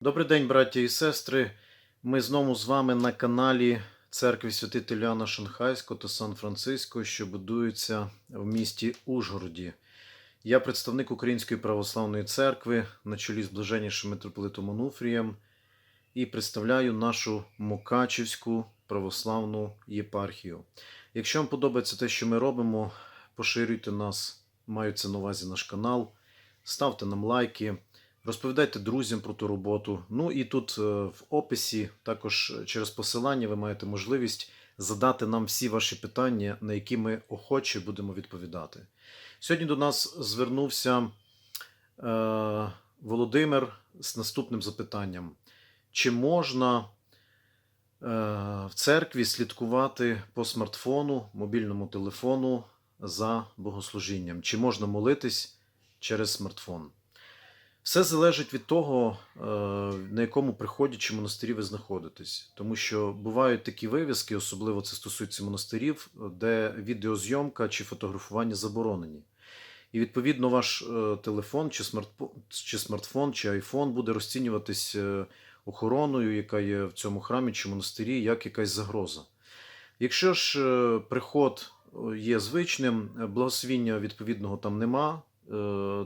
Добрий день, браття і сестри. Ми знову з вами на каналі Церкви Святителя Іоанна Шанхайського та Сан-Франциско, що будуються в місті Ужгороді. Я представник Української православної церкви на чолі з блаженнішим митрополитом Онуфрієм і представляю нашу Мукачівську православну єпархію. Якщо вам подобається те, що ми робимо, поширюйте нас, маються на увазі наш канал, ставте нам лайки. Розповідайте друзям про ту роботу. Ну і тут е, в описі, також через посилання, ви маєте можливість задати нам всі ваші питання, на які ми охоче будемо відповідати. Сьогодні до нас звернувся е, Володимир з наступним запитанням: чи можна е, в церкві слідкувати по смартфону, мобільному телефону за богослужінням? Чи можна молитись через смартфон? Все залежить від того, е, на якому приході чи монастирі ви знаходитесь. Тому що бувають такі вивіски, особливо це стосується монастирів, де відеозйомка чи фотографування заборонені. І відповідно ваш е, телефон, чи смартфон, чи смартфон, чи айфон буде розцінюватись е, охороною, яка є в цьому храмі чи монастирі, як якась загроза. Якщо ж приход є звичним, благословіння відповідного там нема,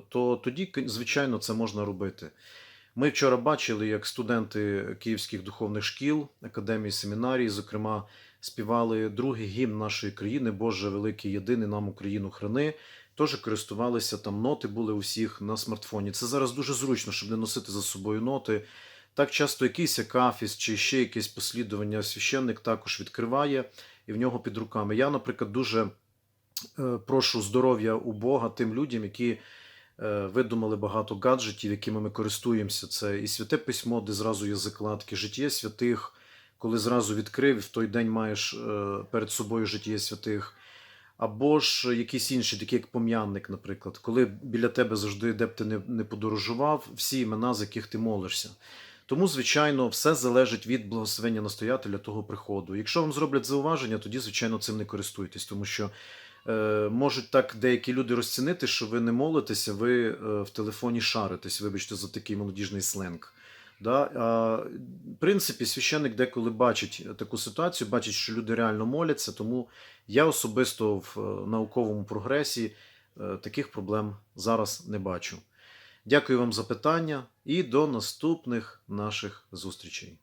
то тоді, звичайно, це можна робити. Ми вчора бачили, як студенти київських духовних шкіл, академії, семінарії, зокрема, співали другий гімн нашої країни, Боже великий єдиний нам Україну храни. Теж користувалися там ноти були у всіх на смартфоні. Це зараз дуже зручно, щоб не носити за собою ноти. Так часто якийсь акафіс чи ще якесь послідування священник також відкриває і в нього під руками. Я, наприклад, дуже е, прошу здоров'я у Бога тим людям, які е, видумали багато гаджетів, якими ми користуємося. Це і святе письмо, де зразу є закладки, життя святих, коли зразу відкрив, в той день маєш е, перед собою життя святих. Або ж якісь інші, такі як пом'янник, наприклад, коли біля тебе завжди, де б ти не, подорожував, всі імена, з яких ти молишся. Тому, звичайно, все залежить від благословення настоятеля того приходу. Якщо вам зроблять зауваження, тоді, звичайно, цим не користуйтесь, тому що е, можуть так деякі люди розцінити, що ви не молитеся, ви е, в телефоні шаритесь, вибачте, за такий молодіжний сленг. Да? А, в принципі, священник деколи бачить таку ситуацію, бачить, що люди реально моляться, тому я особисто в е, науковому прогресі е, таких проблем зараз не бачу. Дякую вам за питання і до наступних наших зустрічей.